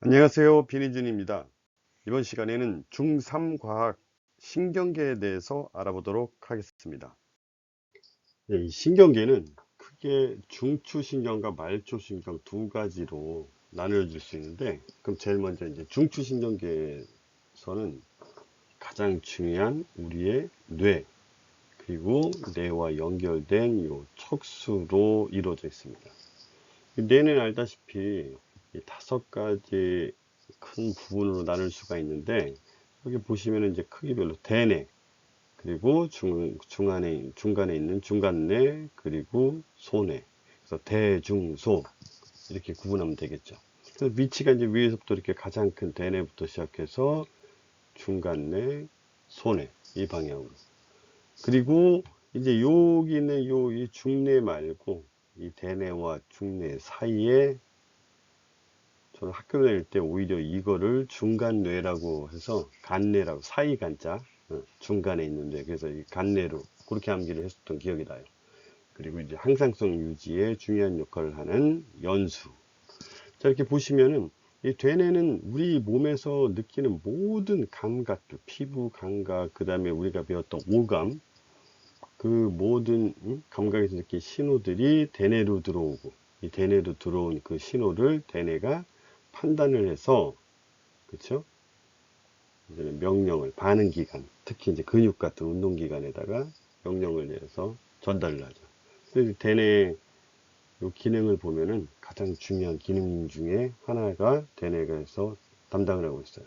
안녕하세요. 비니준입니다. 이번 시간에는 중3과학 신경계에 대해서 알아보도록 하겠습니다. 네, 이 신경계는 크게 중추신경과 말초신경 두 가지로 나누어질 수 있는데 그럼 제일 먼저 이제 중추신경계에서는 가장 중요한 우리의 뇌 그리고 뇌와 연결된 이 척수로 이루어져 있습니다. 뇌는 알다시피 이 다섯 가지 큰 부분으로 나눌 수가 있는데 여기 보시면 이제 크기별로 대뇌 그리고 중, 중간에, 중간에 있는 중간뇌 그리고 소뇌. 그래서 대중소. 이렇게 구분하면 되겠죠. 그래서 위치가 이제 위에서부터 이렇게 가장 큰 대뇌부터 시작해서 중간뇌 소뇌 이 방향으로. 그리고 이제 여기 있는 요 이 중뇌 말고 이 대뇌와 중뇌 사이에 저는 학교 다닐 때 오히려 이거를 중간뇌라고 해서 간뇌라고 사이 간자 어, 중간에 있는데 그래서 이 간뇌로 그렇게 암기를 했었던 기억이 나요. 그리고 이제 항상성 유지에 중요한 역할을 하는 연수. 자 이렇게 보시면은 이 되뇌는 우리 몸에서 느끼는 모든 감각들, 피부 감각, 그 다음에 우리가 배웠던 오감, 그 모든 감각에서 느낀 신호들이 대뇌로 들어오고 이 대뇌로 들어온 그 신호를 대뇌가 판단을 해서 그렇죠? 이제는 명령을 반응 기관, 특히 이제 근육 같은 운동 기관에다가 명령을 내려서 전달을 하죠. 그래서 대뇌 요 기능을 보면은 가장 중요한 기능 중에 하나가 대뇌가해서 담당을 하고 있어요.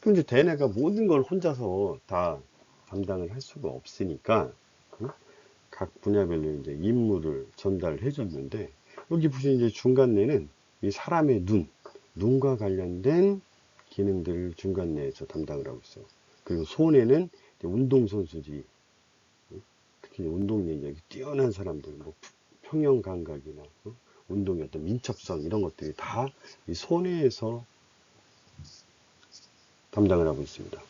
그럼 이제 대뇌가 모든 걸 혼자서 다 담당을 할 수가 없으니까 각 분야별로 이제 임무를 전달해 줬는데 여기 보시면 이제 중간뇌는 이 사람의 눈, 눈과 관련된 기능들을 중간 내에서 담당을 하고 있어요. 그리고 손에는 운동선수들이 특히 운동 능력이 뛰어난 사람들, 뭐 평형 감각이나 어? 운동의 어떤 민첩성 이런 것들이 다 이 손해에서 담당을 하고 있습니다.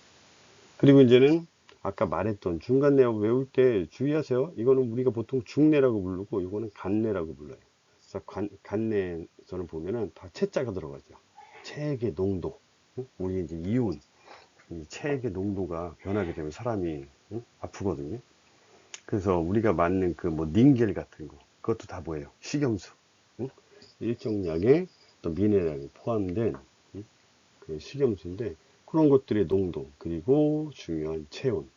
그리고 이제는 아까 말했던 중간내 외울 때 주의하세요. 이거는 우리가 보통 중내라고 부르고 이거는 간내라고 불러요. 간, 간내 에서는 보면은 다 채자가 들어가죠. 체액의 농도, 우리 이제 이온, 이 체액의 농도가 변하게 되면 사람이 아프거든요. 그래서 우리가 맞는 그 뭐 닌겔 같은 거, 그것도 다 뭐예요? 식염수. 일정량의 또 미네랄이 포함된 그 식염수인데 그런 것들의 농도 그리고 중요한 체온.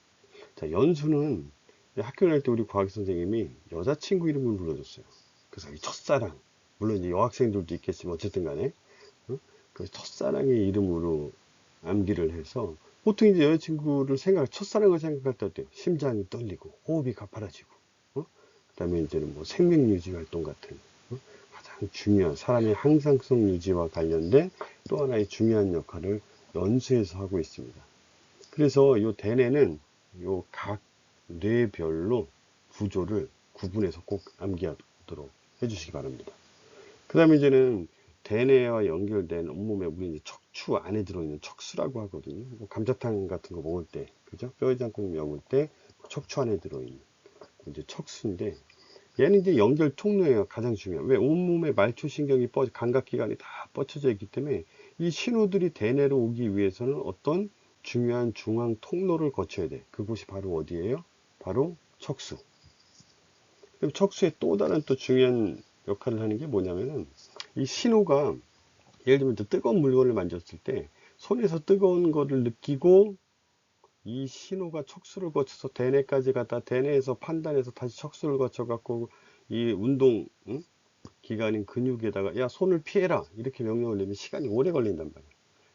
자 연수는 학교 다닐 때 우리 과학 선생님이 여자친구 이름을 불러줬어요. 그래서 이 첫사랑 물론 이제 여학생들도 있겠지만 어쨌든 간에 그 첫사랑의 이름으로 암기를 해서 보통 이제 여자친구를 생각 첫사랑을 생각할 때? 심장이 떨리고 호흡이 가파라지고 어? 그 다음에 이제는 뭐 생명 유지 활동 같은 어? 가장 중요한 사람의 항상성 유지와 관련된 또 하나의 중요한 역할을 연수해서 하고 있습니다. 그래서 이 대뇌는 요 각 뇌별로 구조를 구분해서 꼭 암기하도록 해주시기 바랍니다. 그 다음에 이제는 대뇌와 연결된 온몸에 우리 이제 척추 안에 들어있는 척수라고 하거든요. 뭐 감자탕 같은 거 먹을 때, 그죠? 뼈해장국 먹을 때 척추 안에 들어있는 이제 척수인데 얘는 이제 연결 통로예요. 가장 중요한. 왜 온몸에 말초신경이 뻗, 감각기관이 다 뻗쳐져 있기 때문에 이 신호들이 대뇌로 오기 위해서는 어떤 중요한 중앙 통로를 거쳐야 돼. 그곳이 바로 어디예요? 바로 척수. 그리고 척수의 또 다른 또 중요한 역할을 하는 게 뭐냐면은 이 신호가 예를 들면 뜨거운 물건을 만졌을 때 손에서 뜨거운 거를 느끼고 이 신호가 척수를 거쳐서 대뇌까지 갔다 대뇌에서 판단해서 다시 척수를 거쳐 갖고 이 운동 응? 기관인 근육에다가 야 손을 피해라 이렇게 명령을 내면 시간이 오래 걸린단 말이에요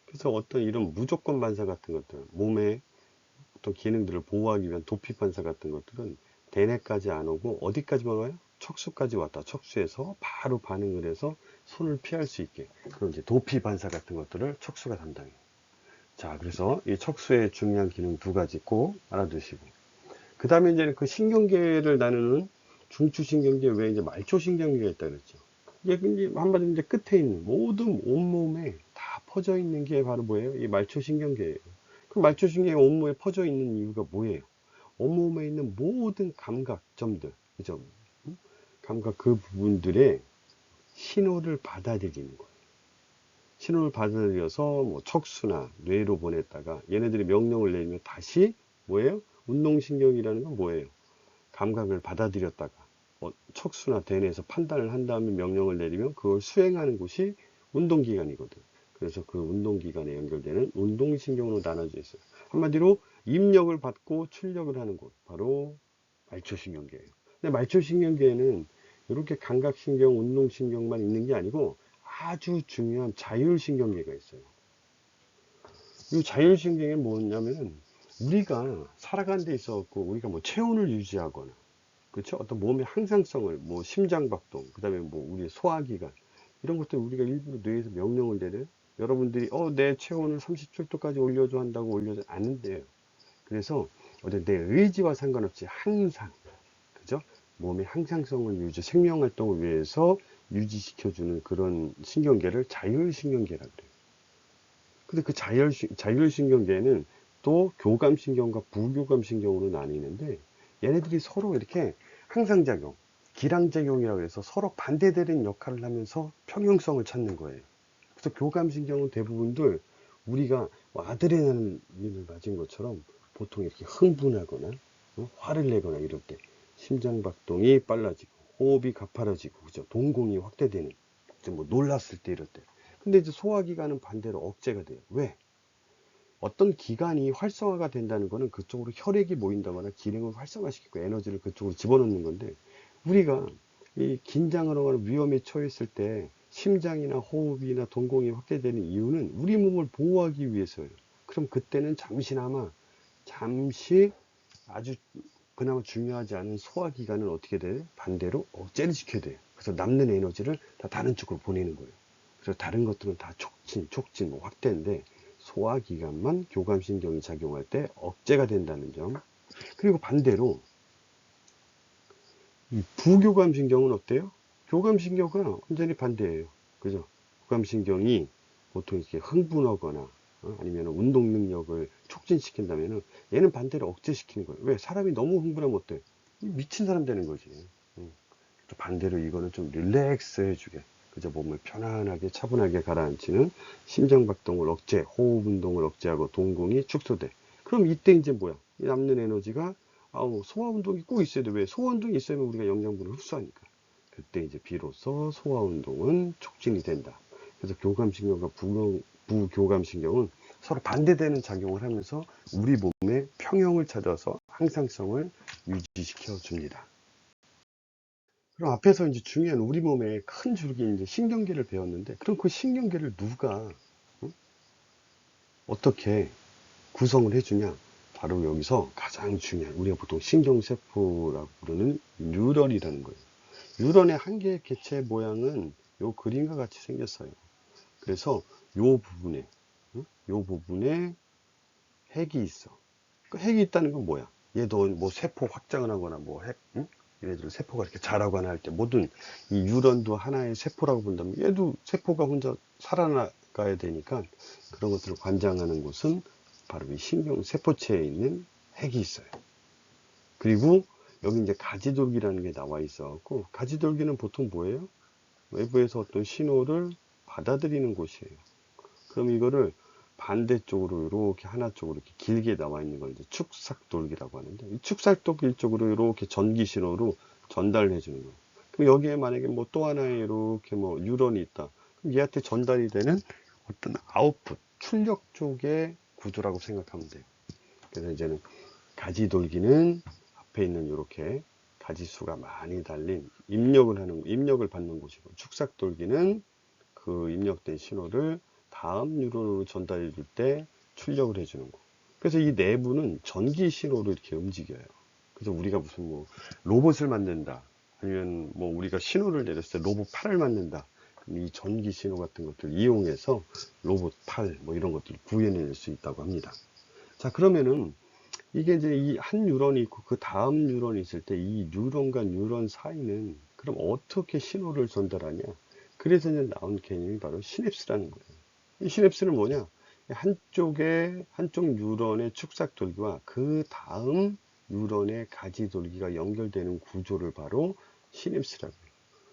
그래서 어떤 이런 무조건 반사 같은 것들 몸의 어떤 기능들을 보호하기 위한 도피 반사 같은 것들은 대뇌까지 안 오고 어디까지만 와요? 척수까지 왔다. 척수에서 바로 반응을 해서 손을 피할 수 있게. 그럼 이제 도피 반사 같은 것들을 척수가 담당해요. 자, 그래서 이 척수의 중요한 기능 두 가지 꼭 알아두시고. 그 다음에 이제 그 신경계를 나누는 중추신경계 외에 이제 말초신경계가 있다 그랬죠. 이게 한마디로 이제 끝에 있는 모든 온몸에 다 퍼져 있는 게 바로 뭐예요? 이 말초신경계예요. 그 말초신경이 온몸에 퍼져 있는 이유가 뭐예요? 온몸에 있는 모든 감각점들, 그죠? 감각 그 부분들의 신호를 받아들이는 거예요. 신호를 받아들여서 뭐 척수나 뇌로 보냈다가 얘네들이 명령을 내리면 다시 뭐예요? 운동신경이라는 건 뭐예요? 감각을 받아들였다가 어, 척수나 대뇌에서 판단을 한 다음에 명령을 내리면 그걸 수행하는 곳이 운동기관이거든. 그래서 그 운동기관에 연결되는 운동신경으로 나눠져 있어요. 한마디로 입력을 받고 출력을 하는 곳, 바로 말초신경계예요. 근데 말초신경계에는 이렇게 감각신경, 운동신경만 있는 게 아니고 아주 중요한 자율신경계가 있어요. 이 자율신경이 뭐냐면은 우리가 살아가는 데 있어갖고 우리가 뭐 체온을 유지하거나 그렇죠? 어떤 몸의 항상성을 뭐 심장박동 그 다음에 뭐 우리 소화기관 이런 것들 우리가 일부러 뇌에서 명령을 내려요. 여러분들이 어 내 체온을 37도까지 올려줘 한다고 올려줘 안 돼요. 그래서 어떤 내 의지와 상관없이 항상 그죠? 몸의 항상성을 유지, 생명 활동을 위해서 유지시켜주는 그런 신경계를 자율신경계라 그래요. 근데 그 자율, 자율신경계는 또 교감신경과 부교감신경으로 나뉘는데 얘네들이 서로 이렇게 항상작용, 기량작용이라고 해서 서로 반대되는 역할을 하면서 평형성을 찾는 거예요. 그래서 교감신경은 대부분들 우리가 뭐 아드레날린을 맞은 것처럼 보통 이렇게 흥분하거나 어? 화를 내거나 이럴 때 심장박동이 빨라지고 호흡이 가파라지고 그죠? 동공이 확대되는 뭐 놀랐을 때 이럴 때. 근데 이제 소화기관은 반대로 억제가 돼요. 왜? 어떤 기관이 활성화가 된다는 것은 그쪽으로 혈액이 모인다거나 기능을 활성화시키고 에너지를 그쪽으로 집어넣는 건데 우리가 이 긴장을 하거나 위험에 처했을 때 심장이나 호흡이나 동공이 확대되는 이유는 우리 몸을 보호하기 위해서예요. 그럼 그때는 잠시나마 잠시 아주 그나마 중요하지 않은 소화기관은 어떻게 돼요? 반대로 억제를 시켜야 돼요. 그래서 남는 에너지를 다 다른 쪽으로 보내는 거예요. 그래서 다른 것들은 다 촉진, 촉진, 뭐 확대인데 소화기관만 교감신경이 작용할 때 억제가 된다는 점. 그리고 반대로 이 부교감신경은 어때요? 교감신경은 완전히 반대예요. 그죠? 교감신경이 보통 이렇게 흥분하거나 어? 아니면 운동 능력을 촉진시킨다면 얘는 반대로 억제시키는 거예요. 왜? 사람이 너무 흥분하면 어때? 미친 사람 되는 거지. 응. 반대로 이거는 좀 릴렉스 해주게. 그저 몸을 편안하게 차분하게 가라앉히는 심장박동을 억제, 호흡 운동을 억제하고 동공이 축소돼. 그럼 이때 이제 뭐야? 남는 에너지가 아우 소화 운동이 꼭 있어야 돼. 왜? 소화 운동이 있어야만 우리가 영양분을 흡수하니까. 그때 이제 비로소 소화 운동은 촉진이 된다. 그래서 교감신경과 부, 부교감신경은 서로 반대되는 작용을 하면서 우리 몸의 평형을 찾아서 항상성을 유지시켜 줍니다. 그럼 앞에서 이제 중요한 우리 몸의 큰 줄기 이제 신경계를 배웠는데 그럼 그 신경계를 누가 어? 어떻게 구성을 해주냐? 바로 여기서 가장 중요한 우리가 보통 신경세포라고 부르는 뉴런이라는 거예요. 뉴런의 한 개의 개체 모양은 요 그림과 같이 생겼어요. 그래서 요 부분에 요 부분에 핵이 있어. 그 핵이 있다는 건 뭐야? 얘도 뭐 세포 확장을 하거나 뭐 핵, 응? 얘네들 세포가 이렇게 자라거나 할 때 모든 이 유런도 하나의 세포라고 본다면 얘도 세포가 혼자 살아나가야 되니까 그런 것들을 관장하는 곳은 바로 이 신경 세포체에 있는 핵이 있어요. 그리고 여기 이제 가지돌기라는 게 나와 있어갖고 가지돌기는 보통 뭐예요? 외부에서 어떤 신호를 받아들이는 곳이에요. 그럼 이거를 반대쪽으로 이렇게 하나 쪽으로 이렇게 길게 나와 있는 걸 이제 축삭돌기라고 하는데 이 축삭돌기 쪽으로 이렇게 전기 신호로 전달해 주는 거예요. 그럼 여기에 만약에 뭐 또 하나의 이렇게 뭐 뉴런이 있다. 그럼 얘한테 전달이 되는 어떤 아웃풋, 출력 쪽의 구조라고 생각하면 돼요. 그래서 이제는 가지 돌기는 앞에 있는 이렇게 가지수가 많이 달린 입력을 하는 입력을 받는 곳이고 축삭 돌기는 그 입력된 신호를 다음 뉴런으로 전달해 줄 때 출력을 해주는 거. 그래서 이 내부는 전기 신호로 이렇게 움직여요. 그래서 우리가 무슨 뭐 로봇을 만든다. 아니면 뭐 우리가 신호를 내렸을 때 로봇 팔을 만든다. 이 전기 신호 같은 것들 이용해서 로봇 팔 뭐 이런 것들을 구현해낼 수 있다고 합니다. 자 그러면은 이게 이제 이 한 뉴런이 있고 그 다음 뉴런이 있을 때 이 뉴런과 뉴런 사이는 그럼 어떻게 신호를 전달하냐? 그래서 이제 나온 개념이 바로 시냅스라는 거예요. 이 시냅스는 뭐냐? 한쪽에 한쪽 뉴런의 축삭 돌기와 그 다음 뉴런의 가지 돌기가 연결되는 구조를 바로 시냅스라고 해요.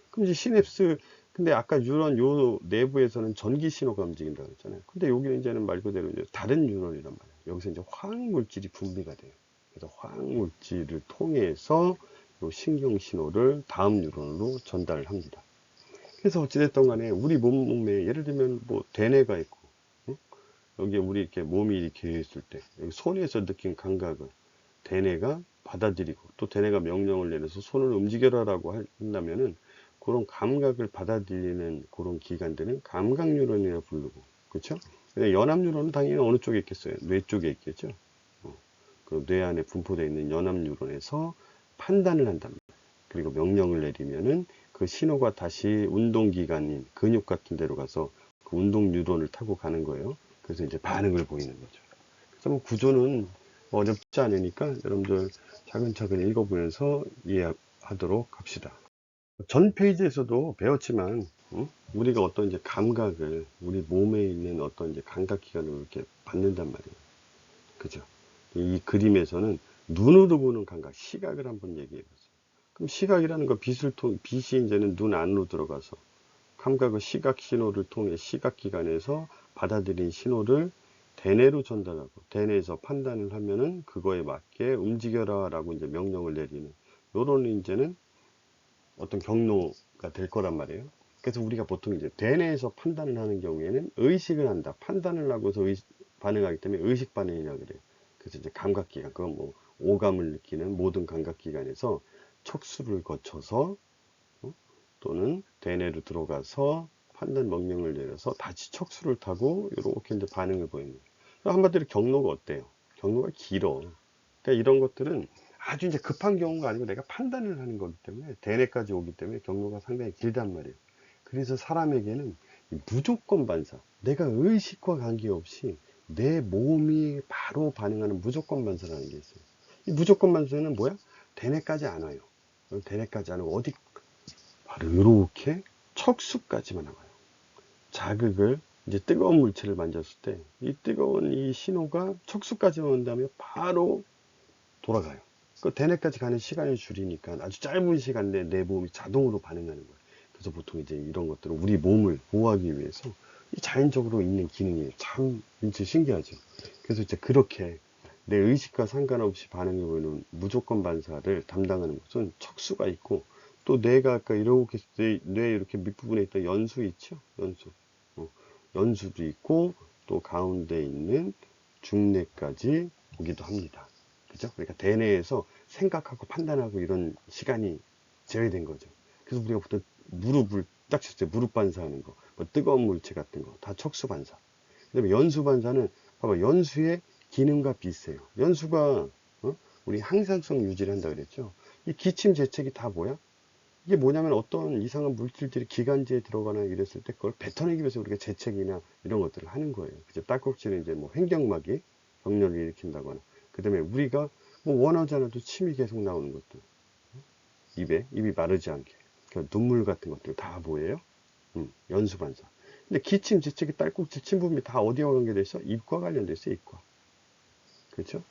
그럼 이제 시냅스 근데 아까 뉴런 요 내부에서는 전기 신호가 움직인다고 했잖아요. 근데 여기는 이제는 말 그대로 이제 다른 뉴런이란 말이에요. 여기서 이제 화학 물질이 분비가 돼요. 그래서 화학 물질을 통해서 요 신경 신호를 다음 뉴런으로 전달을 합니다. 그래서 어찌됐든 간에 우리 몸에 예를 들면 뭐 대뇌가 있고 응? 여기에 우리 이렇게 몸이 이렇게 있을 때 손에서 느낀 감각을 대뇌가 받아들이고 또 대뇌가 명령을 내려서 손을 움직여라 라고 한다면은 그런 감각을 받아들이는 그런 기관들은 감각 뉴런이라 부르고 그렇죠? 연합 뉴런은 당연히 어느 쪽에 있겠어요? 뇌 쪽에 있겠죠. 어, 그뇌 안에 분포되어 있는 연합 뉴런에서 판단을 한답니다. 그리고 명령을 내리면은 그 신호가 다시 운동기관인 근육 같은 데로 가서 그 운동 뉴런을 타고 가는 거예요. 그래서 이제 반응을 보이는 거죠. 그래서 뭐 구조는 어렵지 않으니까 여러분들 차근차근 읽어보면서 이해하도록 합시다. 전 페이지에서도 배웠지만 어? 우리가 어떤 이제 감각을 우리 몸에 있는 어떤 이제 감각 기관을 이렇게 받는단 말이에요. 그죠? 이 그림에서는 눈으로 보는 감각, 시각을 한번 얘기해 보세요. 그럼 시각이라는 거 빛을 통 빛이 이제는 눈 안으로 들어가서 감각의 시각 신호를 통해 시각 기관에서 받아들인 신호를 대뇌로 전달하고 대뇌에서 판단을 하면은 그거에 맞게 움직여라라고 이제 명령을 내리는 요런 이제는 어떤 경로가 될 거란 말이에요. 그래서 우리가 보통 이제 대뇌에서 판단을 하는 경우에는 의식을 한다. 판단을 하고서 의식, 반응하기 때문에 의식 반응이라고 그래요. 그래서 이제 감각기관, 그건 뭐 오감을 느끼는 모든 감각기관에서 척수를 거쳐서 어? 또는 대뇌로 들어가서 판단 명령을 내려서 다시 척수를 타고 이렇게 이제 반응을 보입니다. 한마디로 경로가 어때요? 경로가 길어. 그러니까 이런 것들은 아주 이제 급한 경우가 아니고 내가 판단을 하는 거기 때문에 대뇌까지 오기 때문에 경로가 상당히 길단 말이에요. 그래서 사람에게는 무조건 반사, 내가 의식과 관계없이 내 몸이 바로 반응하는 무조건 반사라는 게 있어요. 이 무조건 반사는 뭐야? 대뇌까지 안 와요. 대뇌까지 안 오고 어디 바로 이렇게 척수까지만 나와요. 자극을 이제 뜨거운 물체를 만졌을 때 이 뜨거운 이 신호가 척수까지만 온 다음에 바로 돌아가요. 그 대뇌까지 가는 시간을 줄이니까 아주 짧은 시간 내에 내 몸이 자동으로 반응하는 거예요. 그래서 보통 이제 이런 것들은 우리 몸을 보호하기 위해서 자연적으로 있는 기능이에요. 참 진짜 신기하죠. 그래서 이제 그렇게 내 의식과 상관없이 반응해 보이는 무조건 반사를 담당하는 것은 척수가 있고 또 뇌가 아까 이렇게 뇌, 뇌 이렇게 밑부분에 있던 연수 있죠? 연수. 어, 연수도 있고 또 가운데 있는 중뇌까지 오기도 합니다. 그죠? 그러니까 대뇌에서 생각하고 판단하고 이런 시간이 제외된 거죠. 그래서 우리가 보통 무릎을 딱 쳤을 때 무릎 반사하는 거, 뭐 뜨거운 물체 같은 거, 다 척수 반사. 그 다음에 연수 반사는, 봐봐, 연수의 기능과 비슷해요. 연수가, 어? 우리 항상성 유지를 한다 그랬죠. 이 기침 재채기 다 뭐야? 이게 뭐냐면 어떤 이상한 물질들이 기관지에 들어가나 이랬을 때 그걸 뱉어내기 위해서 우리가 재채기나 이런 것들을 하는 거예요. 그죠? 딸꾹질은 이제 뭐 횡격막이 병렬을 일으킨다거나. 그 다음에 우리가 뭐 원하지 않아도 침이 계속 나오는 것들. 입에, 입이 마르지 않게. 그 눈물 같은 것들 다 뭐예요? 음, 연수 반사. 근데 기침, 지치기, 딸꾹질, 침분비 다 어디와 관계돼 있어? 입과 관련돼 있어, 입과. 그렇죠?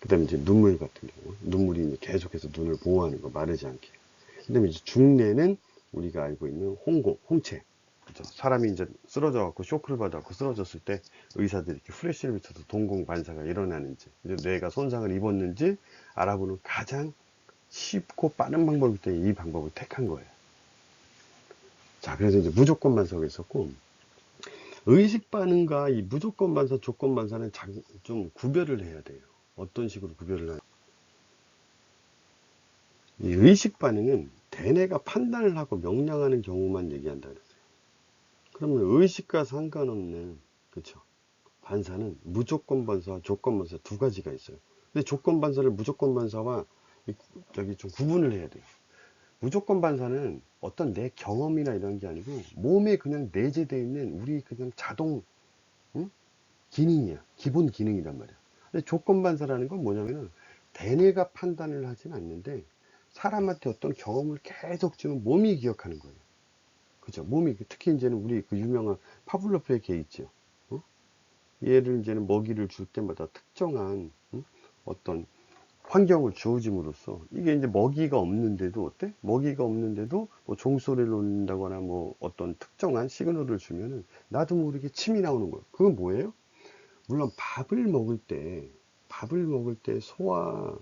그 다음에 이제 눈물 같은 경우. 눈물이 계속해서 눈을 보호하는 거, 마르지 않게. 그 다음에 이제 중뇌는 우리가 알고 있는 홍고, 홍채. 그죠? 사람이 이제 쓰러져 갖고 쇼크를 받아 갖고 쓰러졌을 때 의사들이 이렇게 플래시를 비춰서 동공 반사가 일어나는지, 이제 뇌가 손상을 입었는지 알아보는 가장 쉽고 빠른 방법이기 때문에 이 방법을 택한 거예요. 자, 그래서 이제 무조건 반사가 있었고, 의식 반응과 이 무조건 반사, 조건 반사는 좀 구별을 해야 돼요. 어떤 식으로 구별을 하냐. 이 의식 반응은 대뇌가 판단을 하고 명령하는 경우만 얘기한다 그랬어요. 그러면 의식과 상관없는 그쵸 반사는 무조건 반사, 조건 반사 두 가지가 있어요. 근데 조건 반사를 무조건 반사와 저기 좀 구분을 해야 돼요. 무조건 반사는 어떤 내 경험이나 이런 게 아니고 몸에 그냥 내재되어 있는 우리 그냥 자동 응? 기능이야. 기본 기능이란 말이야. 근데 조건 반사라는 건 뭐냐면은 대뇌가 판단을 하진 않는데 사람한테 어떤 경험을 계속 주면 몸이 기억하는 거예요. 그죠? 몸이 특히 이제는 우리 그 유명한 파블로프의 개 있죠. 어? 얘를 이제는 먹이를 줄 때마다 특정한 응? 어떤 환경을 주어짐으로써 이게 이제 먹이가 없는데도 어때? 먹이가 없는데도 뭐 종소리를 놓는다거나 뭐 어떤 특정한 시그널을 주면은 나도 모르게 침이 나오는 거예요. 그건 뭐예요? 물론 밥을 먹을 때 밥을 먹을 때 소화가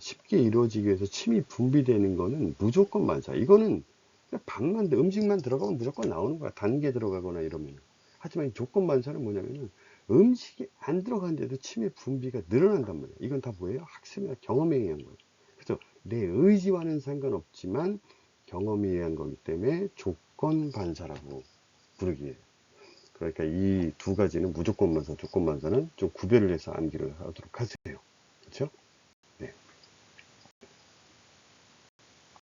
쉽게 이루어지기 위해서 침이 분비되는 거는 무조건 맞아. 이거는 밥만 음식만 들어가면 무조건 나오는 거야. 단게 들어가거나 이러면. 하지만 이 조건 반사는 뭐냐면은 음식이 안 들어가는데도 침의 분비가 늘어난단 말이야. 이건 다 뭐예요? 학습이나 경험에 의한 거예요. 그래서 내 의지와는 상관없지만 경험에 의한 거기 때문에 조건 반사라고 부르기 해요. 그러니까 이 두 가지는 무조건 반사, 조건 반사는 좀 구별을 해서 암기를 하도록 하세요. 그렇죠?